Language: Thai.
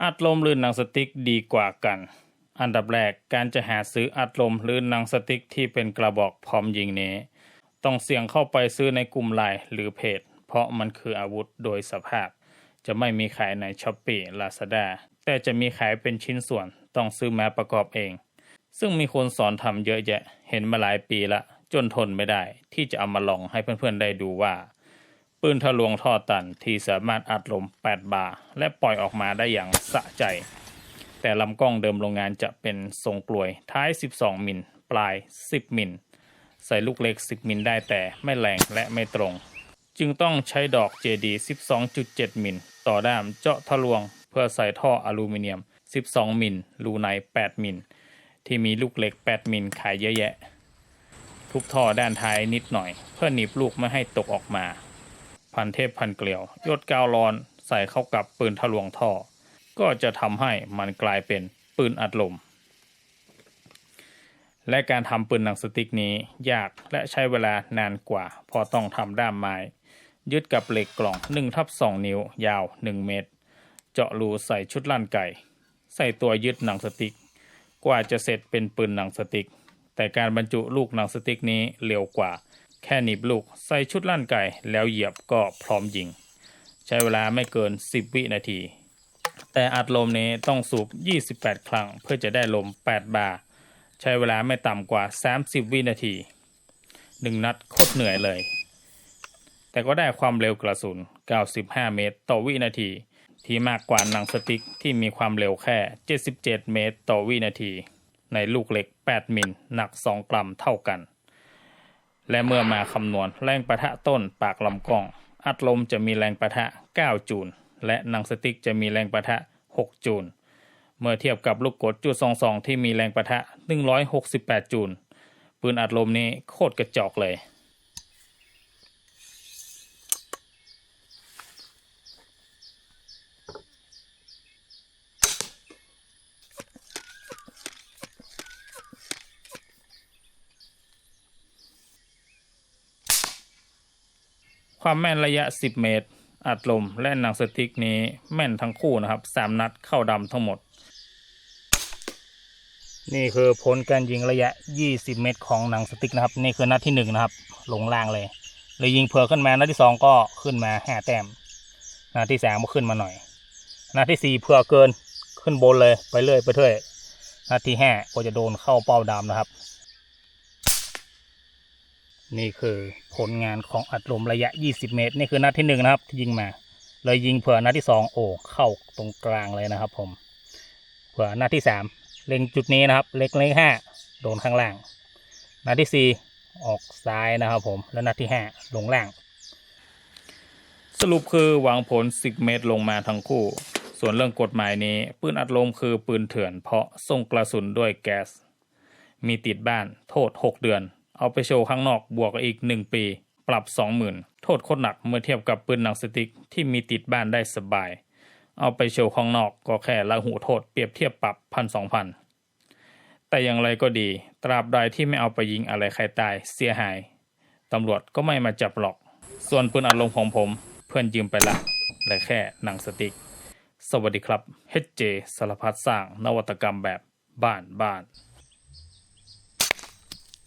อัดลมหรือหนังสติ๊กดีกว่ากัน อันดับแรกการจะหาซื้ออัดลมหรือหนังสติ๊กที่เป็นกระบอกพร้อมยิงนี้ ต้องเสี่ยงเข้าไปซื้อในกลุ่มไลน์หรือเพจ เพราะมันคืออาวุธโดยสภาพ จะไม่มีขายในช้อปปี้ลาซาด้าแต่จะมีขายเป็นชิ้นส่วนต้องซื้อมาประกอบเอง ซึ่งมีคนสอนทำเยอะแยะ เห็นมาหลายปีละ จนทนไม่ได้ ที่จะเอามาลองให้เพื่อนๆได้ดูว่า ปืนทะลวงท่อตันที่สามารถอัดลม 8 บาร์และปล่อยออกมาได้อย่างสะใจ แต่ลำกล้องเดิมโรงงานจะเป็นทรงกลวยท้าย 12 มิลปลาย 10 มิลใส่ลูกเล็ก 10 มิลได้แต่ไม่แรงและไม่ตรง จึงต้องใช้ดอก JD 12.7 มิลต่อด้ามเจาะทะลวง เพื่อใส่ท่ออลูมิเนียม 12 มิลรูใน 8 มิลที่มีลูกเหล็ก 8 มิลขายเยอะแยะ ทุบท่อด้านท้ายนิดหน่อย เพื่อหนีบลูกไม่ให้ตกออกมา พันเทพพันเกลียวยดกาวร้อนใส่เข้ากับปืนทะลวงท่อ ก็จะทำให้มันกลายเป็นปืนอัดลม และการทำปืนหนังสติ๊กนี้ยากและใช้เวลานานกว่าเพอต้องทำด้ามไม้ ยึดกับเหล็กกล่อง1ทับ2นิ้วยาว 1 เมตร เจาะรูใส่ชุดลั่นไก่ ใส่ตัวยึดหนังสติ๊ก กว่าจะเสร็จเป็นปืนหนังสติ๊ก แต่การบรรจุลูกหนังสติ๊กนี้เร็วกว่า แค่หนีบลูกใส่ชุดลั่นไก่แล้วเหยียบก็พร้อมยิง ใช้เวลาไม่เกิน 10 วินาที แต่อัดลมนี้ต้องสูบ 28 ครั้งเพื่อจะได้ลม 8 บาร์ใช้เวลาไม่ต่ำกว่า 30 วินาทีหนึ่งนัดโคตรเหนื่อยเลย แต่ก็ได้ความเร็วกระสุน 95 เมตร ต่อวินาที ที่มากกว่าหนังสติ๊กที่มีความเร็วแค่ 77 เมตร ต่อวินาที ในลูกเหล็ก 8 มิลหนัก 2 กรัมเท่ากัน และเมื่อมาคำนวณแรงประทะต้นปากลำกล้อง อัดลมจะมีแรงประทะ 9 จูล และหนังสติ๊กจะมีแรงประทะ 6 จูล เมื่อเทียบกับลูกกดจุด22 ที่มีแรงประทะ 168 จูล ปืนอัดลมนี้โคตรกระจอกเลย ความแม่นระยะ 10 เมตร อัดลมและหนังสติ๊กนี้แม่นทั้งคู่นะครับ 3 นัดเข้าดำทั้งหมด นี่คือผลการยิงระยะ 20 เมตร ของหนังสติ๊กนะครับ นี่คือนัดที่ 1 นะครับ ลงล่างเลยเลยยิงเผื่อขึ้นมานัดที่ 2 ก็ขึ้นมา 5 แต้มนัดที่3ก็ขึ้นมาหน่อยนัดที่ 4 เผื่อเกินขึ้นบนเลยไปเรื่อยไปเรื่อยนัดที่5ก็จะโดนเข้าเป้าดำนะครับ นี่คือผลงานของอัดลมระยะ 20 เมตร นี่คือนัดที่หนึ่งนะครับที่ยิงมา เลยยิงเผื่อนัดที่สองโอ้เข้าตรงกลางเลยนะครับ ผมเผื่อนัดที่สามเล็งจุดนี้นะครับ เล็กเล็กห้าโดนข้างล่าง นัดที่สี่ออกซ้ายนะครับผมแล้วนัดที่ห้าลงล่าง สรุปคือหวังผล 10 เมตรลงมาทั้งคู่ ส่วนเรื่องกฎหมายนี้ ปืนอัดลมคือปืนเถื่อนเพราะส่งกระสุนด้วยแก๊สมีติดบ้านโทษ 6 เดือน เอาไปโชว์ข้างนอกบวกอีก 1 ปี ปรับ 20,000 โทษโคตรหนักเมื่อเทียบกับปืนหนังสติ๊กที่มีติดบ้านได้สบาย เอาไปโชว์ข้างนอกก็แค่ละหูโทษเปรียบเทียบปรับพันสองพันแต่อย่างไรก็ดี ตราบใดที่ไม่เอาไปยิงอะไรใครตายเสียหาย ตำรวจก็ไม่มาจับหรอก ส่วนปืนอัดลมของผมเพื่อนยืมไปละและแค่หนังสติ๊กสวัสดีครับ HJ สารพัดสร้างนวัตกรรมแบบบ้านบ้าน